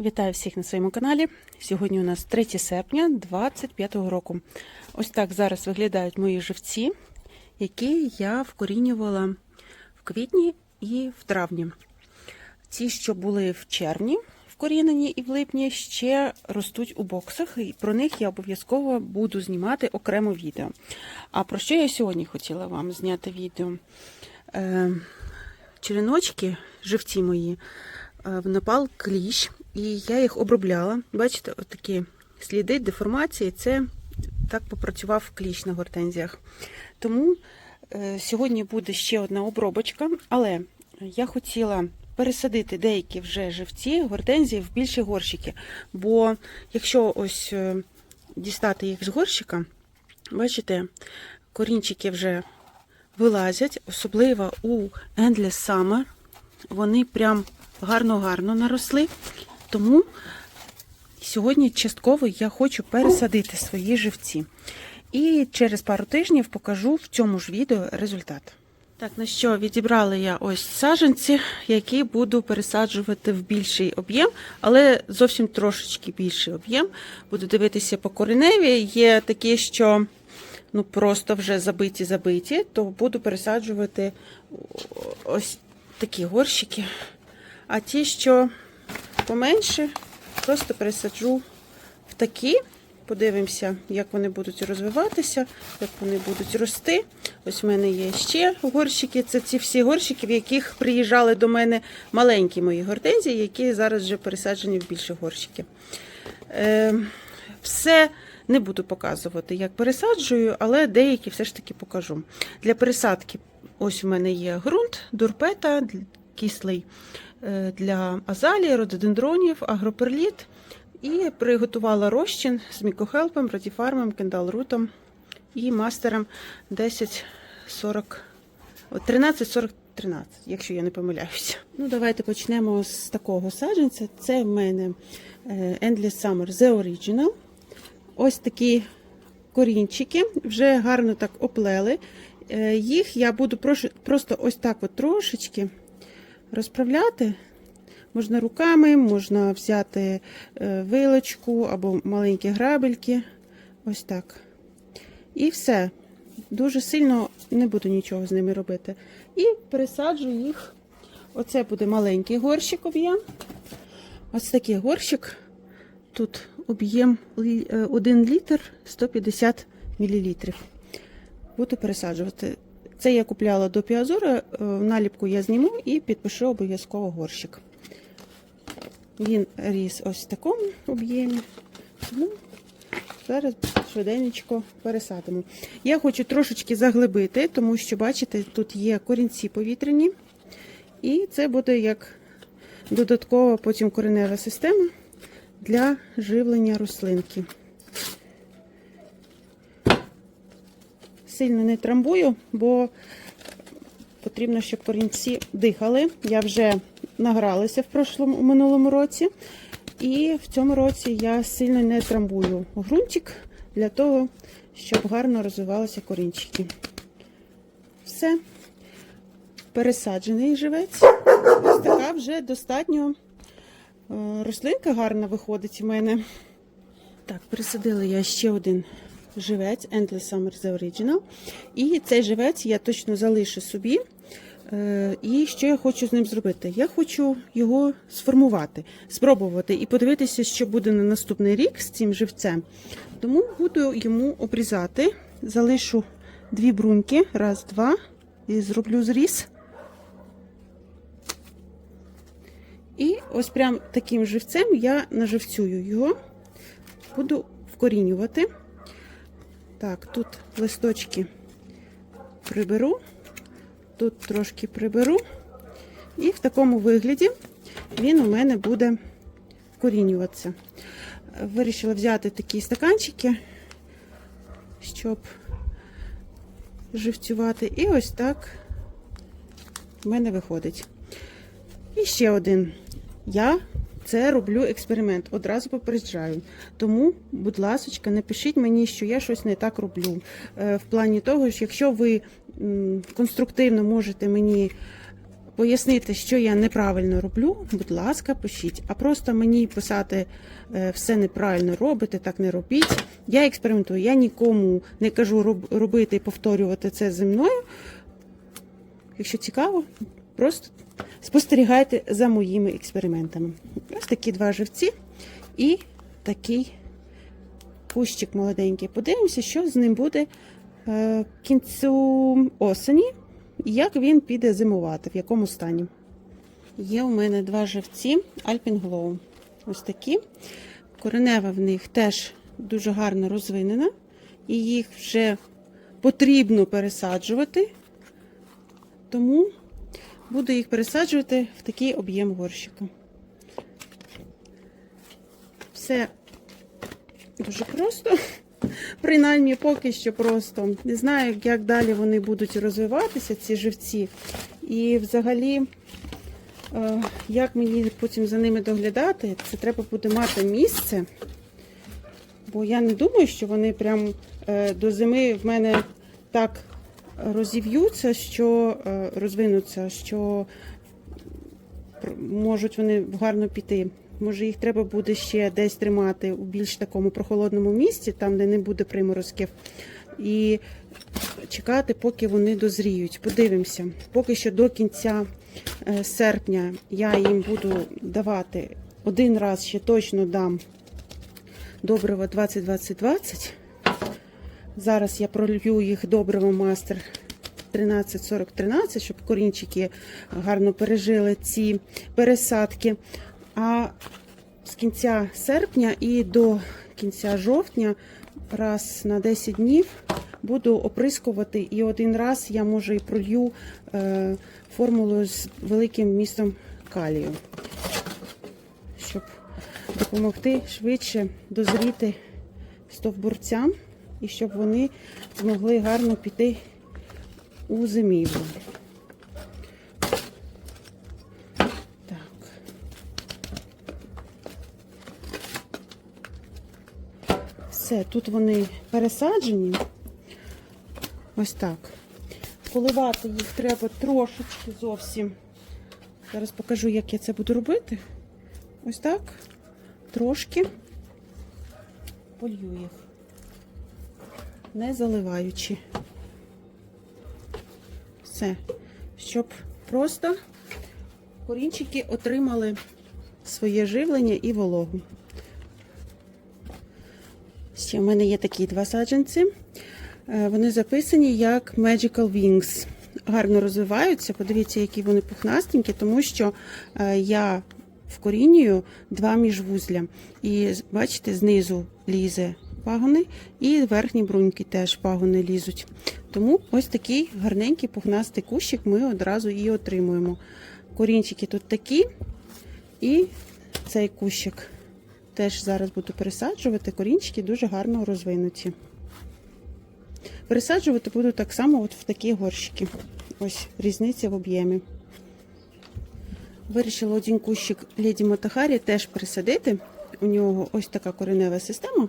Вітаю всіх на своєму каналі. Сьогодні у нас 3 серпня 2025 року. Ось так зараз виглядають мої живці, які я вкорінювала в квітні і в травні. Ті, що були в червні вкорінені і в липні, ще ростуть у боксах, і про них я обов'язково буду знімати окремо відео. А про що я сьогодні хотіла вам зняти відео? Е, череночки, живці мої, е, в напал кліщ, і я їх обробляла. Бачите, отакі сліди деформації. Це так попрацював кліщ на гортензіях. Тому е, сьогодні буде ще одна обробочка, але я хотіла пересадити деякі вже живці гортензії в більші горщики. Бо якщо ось е, дістати їх з горщика, бачите, корінчики вже вилазять, особливо у Endless Summer. Вони прям гарно-гарно наросли. Тому сьогодні частково я хочу пересадити свої живці. І через пару тижнів покажу в цьому ж відео результат. Так, на що відібрала я ось саджанці, які буду пересаджувати в більший об'єм, але зовсім трошечки більший об'єм. Буду дивитися по кореневі. Є такі, що ну просто вже забиті-забиті, то буду пересаджувати ось такі горщики. А ті, що поменше, просто пересаджу в такі. Подивимося, як вони будуть розвиватися, як вони будуть рости. Ось в мене є ще горщики. Це ці всі горщики, в яких приїжджали до мене маленькі мої гортензії, які зараз вже пересаджені в більші горщики. Е, все не буду показувати, як пересаджую, але деякі все ж таки покажу. Для пересадки ось у мене є ґрунт, дурпета, кислий е, для азалії, рододендронів, агроперліт. І приготувала розчин з мікохелпом, радіфармом, кендалрутом і мастером 1040, 1340 13, якщо я не помиляюся. Ну, давайте почнемо з такого саджанця. Це в мене е, Endless Summer The Original. Ось такі корінчики, вже гарно так оплели. Е, Їх я буду просто ось так от трошечки розправляти. Можна руками, можна взяти е, вилочку або маленькі грабельки. Ось так. І все. Дуже сильно не буду нічого з ними робити. І пересаджу їх. Оце буде маленький горщик об'єм. Ось такий горщик. Тут об'єм 1 літр 150 мл. Буду пересаджувати. Це я купляла до піазора, наліпку я зніму і підпишу обов'язково горщик. Він ріс ось в такому об'ємі. Ну, Зараз швиденько пересадимо. Я хочу трошечки заглибити, тому що, бачите, тут є корінці повітряні. І це буде як додаткова потім коренева система для живлення рослинки. Сильно не трамбую, бо потрібно, щоб корінці дихали. Я вже награлася в прошлому, минулому році. І в цьому році я сильно не трамбую ґрунтик для того, щоб гарно розвивалися корінчики. Все, пересаджений живець. Ось така вже достатньо е, рослинка гарна виходить у мене. Так, пересадила я ще один живець Endless Summer The Original. І цей живець я точно залишу собі. Е, І що я хочу з ним зробити? Я хочу його сформувати, спробувати і подивитися, що буде на наступний рік з цим живцем. Тому буду йому обрізати, залишу дві бруньки, раз, два, і зроблю зріз. І ось прям таким живцем я наживцюю його, буду вкорінювати. Так, тут листочки приберу. Тут трошки приберу, і в такому вигляді він у мене буде вкорінюватися. Вирішила взяти такі стаканчики, щоб живцювати. І ось так в мене виходить. І ще один. Я це роблю експеримент, одразу попереджаю. Тому, будь ласка, напишіть мені, що я щось не так роблю. Е, В плані того, що якщо ви конструктивно можете мені пояснити, що я неправильно роблю, будь ласка, пишіть. А просто мені писати е, все неправильно робите, так не робіть. Я експериментую, я нікому не кажу робити і повторювати це зі мною. Якщо цікаво, просто спостерігайте за моїми експериментами. Ось такі два живці і такий кущик молоденький. Подивимося, що з ним буде е, кінцю осені, і як він піде зимувати, в якому стані. Є у мене два живці Glow. Ось такі. Коренева в них теж дуже гарно розвинена, і їх вже потрібно пересаджувати. Тому буду їх пересаджувати в такий об'єм горщика. Все дуже просто. Принаймні, поки що просто. Не знаю, як далі вони будуть розвиватися, ці живці. І взагалі, е, як мені потім за ними доглядати, це треба буде мати місце. Бо я не думаю, що вони прям е, до зими в мене так розів'ються, що е, розвинуться, що можуть вони гарно піти. Може, їх треба буде ще десь тримати у більш такому прохолодному місці, там, де не буде приморозків, і чекати, поки вони дозріють. Подивимося. Поки що до кінця е, серпня я їм буду давати один раз ще точно дам добриво 20-20-20. Зараз я пролью їх добриво мастер 13-40-13, щоб корінчики гарно пережили ці пересадки. А з кінця серпня і до кінця жовтня раз на 10 днів буду оприскувати. І один раз я може і пролью е, формулу з великим містом калію, щоб допомогти швидше дозріти стовбурцям і щоб вони змогли гарно піти у зимівлю. Все, тут вони пересаджені. Ось так. Поливати їх треба трошечки зовсім. Зараз покажу, як я це буду робити. Ось так. Трошки полью їх, не заливаючи. Все. Щоб просто корінчики отримали своє живлення і вологу. Ще в мене є такі два саджанці. Е, Вони записані як Magical Wings. Гарно розвиваються. Подивіться, які вони пухнастенькі, тому що е, я вкорінюю два міжвузля. І бачите, знизу лізе пагони, і верхні бруньки теж пагони лізуть. Тому ось такий гарненький пухнастий кущик ми одразу і отримуємо. Корінчики тут такі, і цей кущик теж зараз буду пересаджувати. Корінчики дуже гарно розвинуті. Пересаджувати буду так само от в такі горщики. Ось різниця в об'ємі. Вирішила один кущик Леді Мотахарі теж пересадити. У нього ось така коренева система.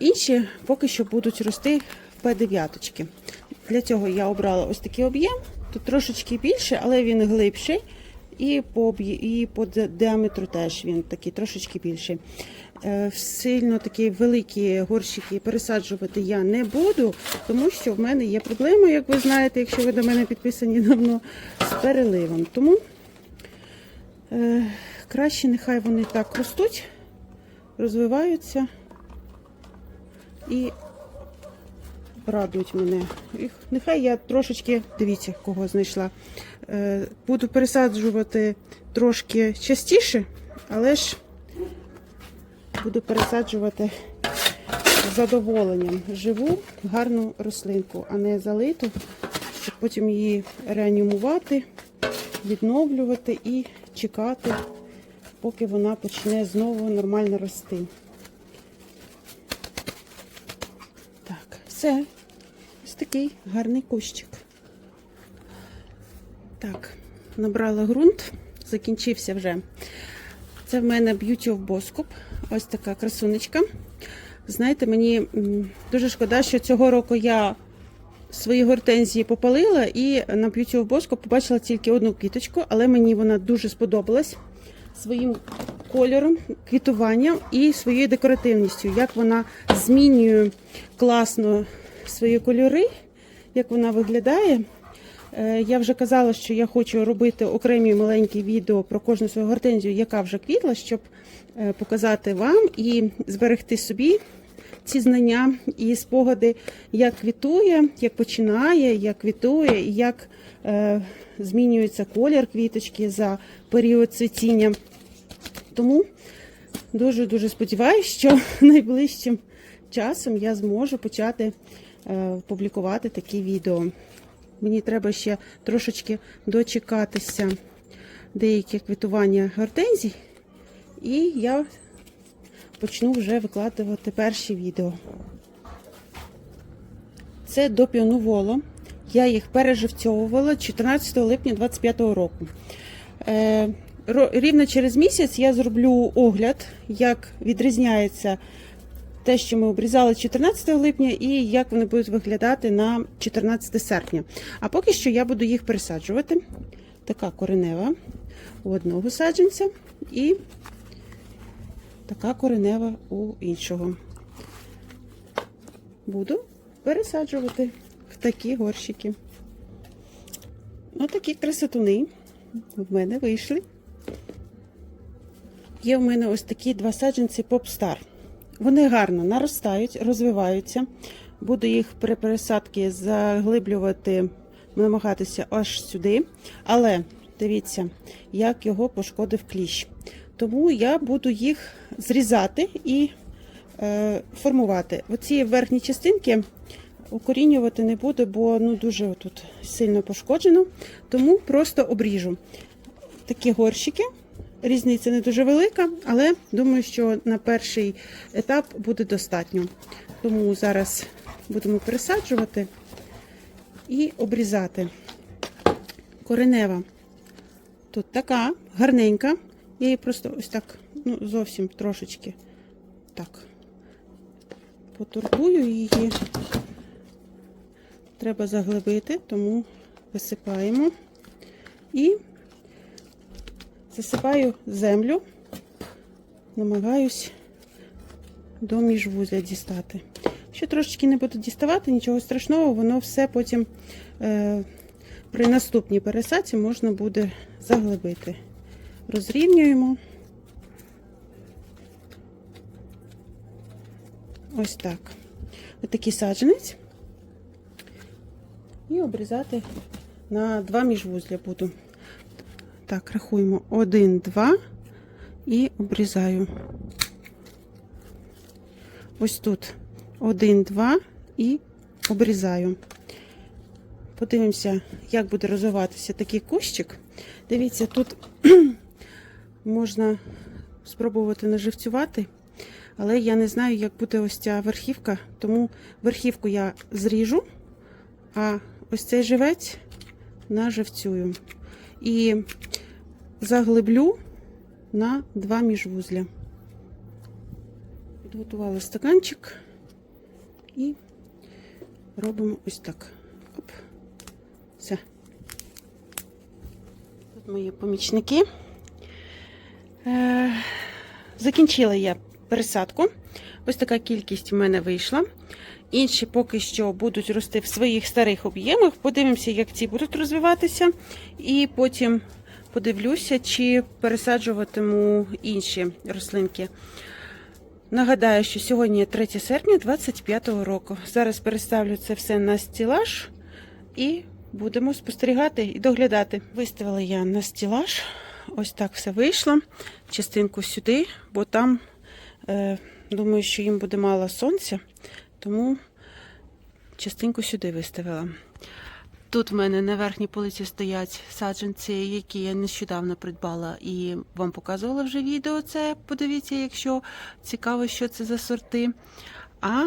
Інші поки що будуть рости в П9. Для цього я обрала ось такий об'єм. Тут трошечки більше, але він глибший. І по, і по діаметру теж він такий трошечки більший. Е, Сильно такі великі горщики пересаджувати я не буду, тому що в мене є проблема, як ви знаєте, якщо ви до мене підписані давно, з переливом. Тому е, краще нехай вони так ростуть, розвиваються і радують мене. Нехай я трошечки, дивіться, кого знайшла. Е, буду пересаджувати трошки частіше, але ж буду пересаджувати з задоволенням живу гарну рослинку, а не залиту, щоб потім її реанімувати, відновлювати і чекати, поки вона почне знову нормально рости. Так, все. Ось такий гарний кущик. Так, набрала ґрунт, закінчився вже. Це в мене Beauty of Boskop. Ось така красунечка. Знаєте, мені дуже шкода, що цього року я свої гортензії попалила і на п'ютів боску побачила тільки одну квіточку, але мені вона дуже сподобалась своїм кольором, квітуванням і своєю декоративністю. Як вона змінює класно свої кольори, як вона виглядає. Е, Я вже казала, що я хочу робити окремі маленькі відео про кожну свою гортензію, яка вже квітла, щоб е, показати вам і зберегти собі ці знання і спогади, як квітує, як починає, як квітує, і як е, змінюється колір квіточки за період цвітіння. Тому дуже-дуже сподіваюся, що найближчим часом я зможу почати е, публікувати такі відео. Мені треба ще трошечки дочекатися деякі квітування гортензій, і я почну вже викладувати перші відео. Це до піонуволо. Я їх переживцьовувала 14 липня 2025 року. Рівно через місяць я зроблю огляд, як відрізняється те, що ми обрізали 14 липня, і як вони будуть виглядати на 14 серпня. А поки що я буду їх пересаджувати. Така коренева у одного саджанця і така коренева у іншого. Буду пересаджувати в такі горщики. Отакі красотуни в мене вийшли. Є в мене ось такі два саджанці Popstar. Вони гарно наростають, розвиваються. Буду їх при пересадці заглиблювати, намагатися аж сюди. Але дивіться, як його пошкодив кліщ. Тому я буду їх зрізати і е, формувати. Оці верхні частинки укорінювати не буду, бо ну, дуже тут сильно пошкоджено. Тому просто обріжу такі горщики. Різниця не дуже велика, але думаю, що на перший етап буде достатньо. Тому зараз будемо пересаджувати і обрізати. Коренева тут така гарненька. Я її просто ось так, ну, зовсім трошечки так потурбую її. Треба заглибити, тому висипаємо і засипаю землю, намагаюсь до міжвузля дістати. Якщо трошечки не буду діставати, нічого страшного, воно все потім е, при наступній пересадці можна буде заглибити. Розрівнюємо. Ось так. Ось такий саджанець. І обрізати на два міжвузля буду. Так, рахуємо. Один, два і обрізаю. Ось тут один, два і обрізаю. Подивимося, як буде розвиватися такий кущик. Дивіться, тут можна спробувати наживцювати, але я не знаю, як буде ось ця верхівка, тому верхівку я зріжу, а ось цей живець наживцюю. І заглиблю на два міжвузля. Підготувала стаканчик і робимо ось так. Оп. Все. Тут мої помічники. Е, закінчила я пересадку. Ось така кількість в мене вийшла. Інші поки що будуть рости в своїх старих об'ємах. Подивимося, як ці будуть розвиватися. І потім подивлюся, чи пересаджуватиму інші рослинки. Нагадаю, що сьогодні 3 серпня 2025 року. Зараз переставлю це все на стілаж і будемо спостерігати і доглядати. Виставила я на стілаж. Ось так все вийшло. Частинку сюди, бо там, е, думаю, що їм буде мало сонця, тому частинку сюди виставила. Тут в мене на верхній полиці стоять саджанці, які я нещодавно придбала і вам показувала вже відео. Це подивіться, якщо цікаво, що це за сорти. А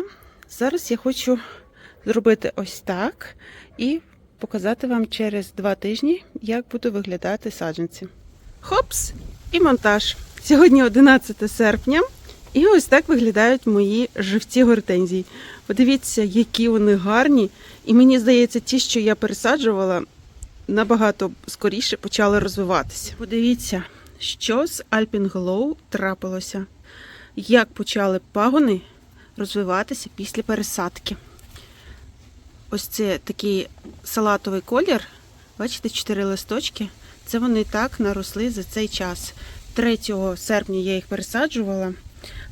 зараз я хочу зробити ось так і показати вам через два тижні, як будуть виглядати саджанці. Хопс! І монтаж. Сьогодні 11 серпня, І ось так виглядають мої живці гортензій. Подивіться, які вони гарні. І мені здається, ті, що я пересаджувала, набагато скоріше почали розвиватися. Подивіться, що з Alpine Glow трапилося. Як почали пагони розвиватися після пересадки. Ось це такий салатовий колір. Бачите, чотири листочки. Це вони так наросли за цей час. 3 серпня я їх пересаджувала.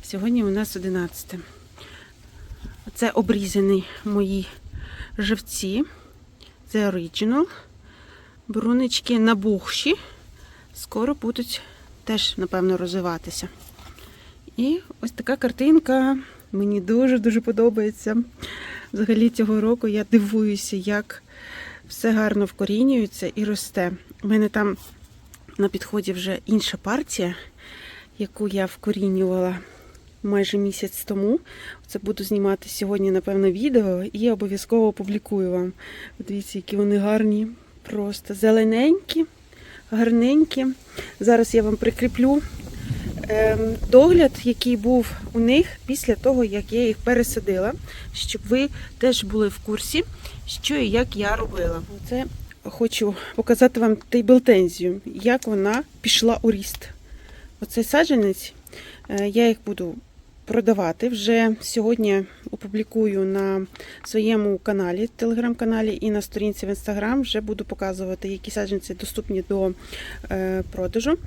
Сьогодні у нас 11. Це обрізані мої живці. Це оригінал. Брунички набухші. Скоро будуть теж, напевно, розвиватися. І ось така картинка. Мені дуже-дуже подобається. Взагалі цього року я дивуюся, як все гарно вкорінюється і росте. У мене там на підході вже інша партія, яку я вкорінювала майже місяць тому. Це буду знімати сьогодні, напевно, відео і обов'язково опублікую вам. Дивіться, які вони гарні, просто зелененькі, гарненькі. Зараз я вам прикріплю ем, догляд, який був у них після того, як я їх пересадила, щоб ви теж були в курсі, що і як я робила. Це хочу показати вам тейблтензію, як вона пішла у ріст. Оцей саджанець, е, я їх буду продавати. Вже сьогодні опублікую на своєму каналі, телеграм-каналі і на сторінці в інстаграм. Вже буду показувати, які саджанці доступні до е, продажу.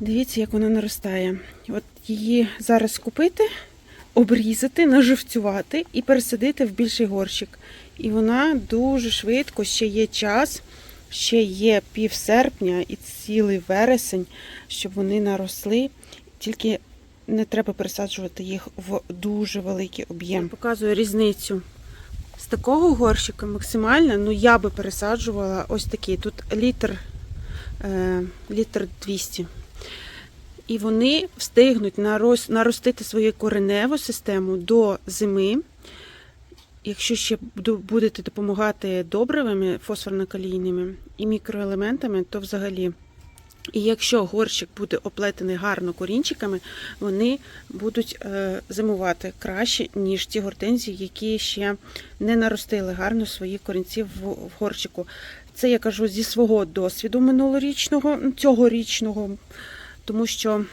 Дивіться, як вона наростає. От її зараз купити, обрізати, наживцювати і пересадити в більший горщик. І вона дуже швидко, ще є час, ще є пів серпня і цілий вересень, щоб вони наросли. Тільки не треба пересаджувати їх в дуже великий об'єм. Показую різницю. З такого горщика максимально, ну я би пересаджувала ось такий. Тут літр, е, літр 200. І вони встигнуть нарос- наростити свою кореневу систему до зими. Якщо ще будете допомагати добривами фосфорно-калійними і мікроелементами, то взагалі. І якщо горщик буде оплетений гарно корінчиками, вони будуть е, зимувати краще, ніж ті гортензії, які ще не наростили гарно свої корінці в горщику. Це я кажу зі свого досвіду минулорічного, цьогорічного, тому що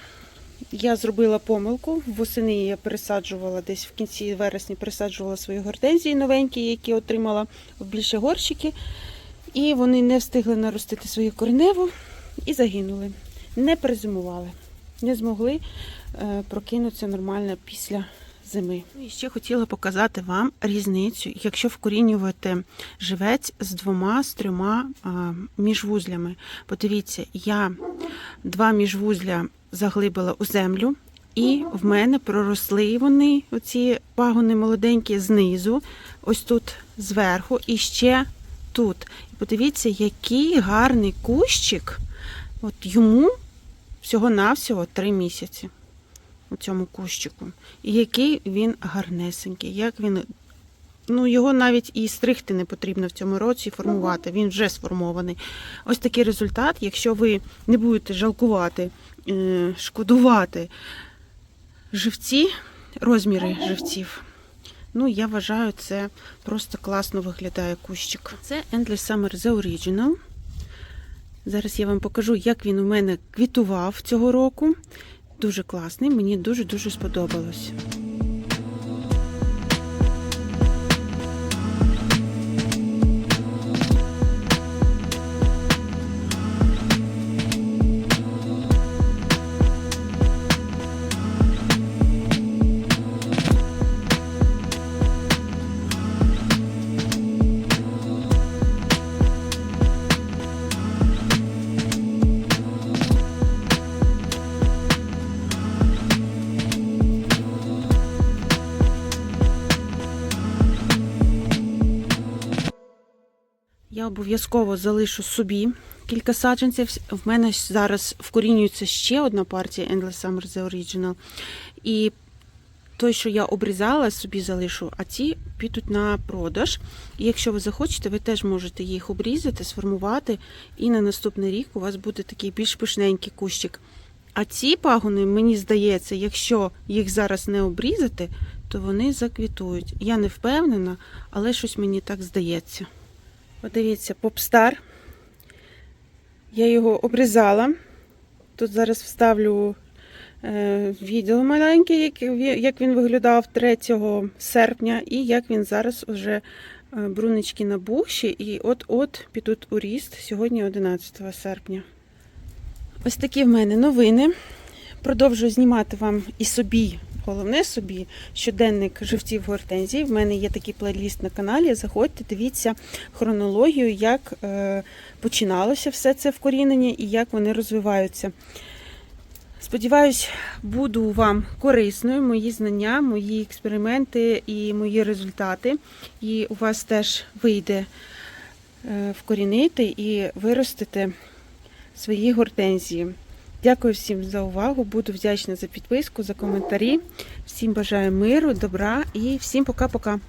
я зробила помилку. Восени я пересаджувала десь в кінці вересня пересаджувала свої гортензії новенькі, які отримала в більше горщики. І вони не встигли наростити свою кореневу і загинули. Не перезимували, не змогли е, прокинутися нормально після зими. Ну, І ще хотіла показати вам різницю, якщо вкорінювати живець з двома, з трьома міжвузлями. Подивіться, я два міжвузля заглибила у землю. І в мене проросли вони, оці пагони молоденькі, знизу, ось тут зверху, і ще тут. І подивіться, який гарний кущик. От йому всього-навсього три місяці у цьому кущику. І який він гарнесенький, як він. Ну, його навіть і стригти не потрібно в цьому році, формувати. Він вже сформований. Ось такий результат. Якщо ви не будете жалкувати, шкодувати живці, розміри живців. Ну, я вважаю, це просто класно виглядає кущик. Це Endless Summer The Original. Зараз я вам покажу, як він у мене квітував цього року. Дуже класний, мені дуже-дуже сподобалось. Обов'язково залишу собі кілька саджанців. В мене зараз вкорінюється ще одна партія Endless Summer The Original. І той, що я обрізала, собі залишу, а ці підуть на продаж. І якщо ви захочете, ви теж можете їх обрізати, сформувати, і на наступний рік у вас буде такий більш пишненький кущик. А ці пагони, мені здається, якщо їх зараз не обрізати, то вони заквітують. Я не впевнена, але щось мені так здається. Подивіться, попстар. Я його обрізала. Тут зараз вставлю е, відео маленьке, як, він виглядав 3 серпня, і як він зараз вже е, брунички набухші, і от-от підуть у ріст сьогодні 11 серпня. Ось такі в мене новини. Продовжую знімати вам і собі, головне собі, щоденник живців гортензій. В мене є такий плейліст на каналі. Заходьте, дивіться хронологію, як е, починалося все це вкорінення і як вони розвиваються. Сподіваюсь, буду вам корисною, мої знання, мої експерименти і мої результати. І у вас теж вийде е, вкорінити і виростити свої гортензії. Дякую всім за увагу. Буду вдячна за підписку, за коментарі. Всім бажаю миру, добра і всім пока-пока.